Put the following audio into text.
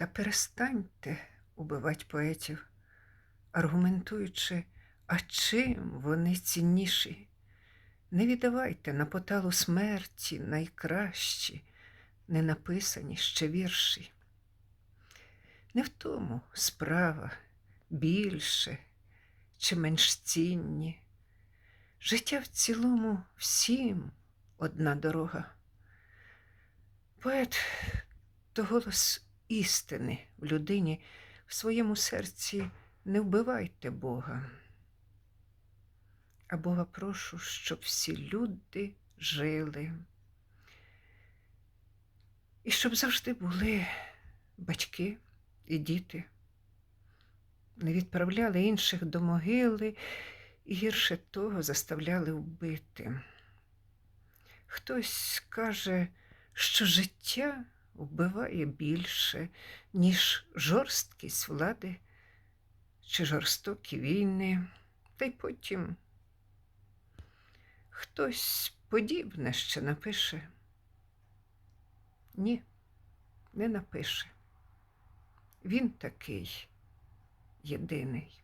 Та перестаньте убивати поетів, аргументуючи, а чим вони цінніші. Не віддавайте на поталу смерті найкращі, не написані ще вірші. Не в тому справа більше чи менш цінні. Життя в цілому всім одна дорога. Поет то голос істини в людині в своєму серці не вбивайте Бога. А Бога прошу, щоб всі люди жили. І щоб завжди були батьки і діти, не відправляли інших до могили і гірше того заставляли вбити. Хтось каже, що життя вбиває більше, ніж жорсткість влади чи жорстокі війни, та й потім хтось подібне ще напише. Ні, не напише. Він такий єдиний.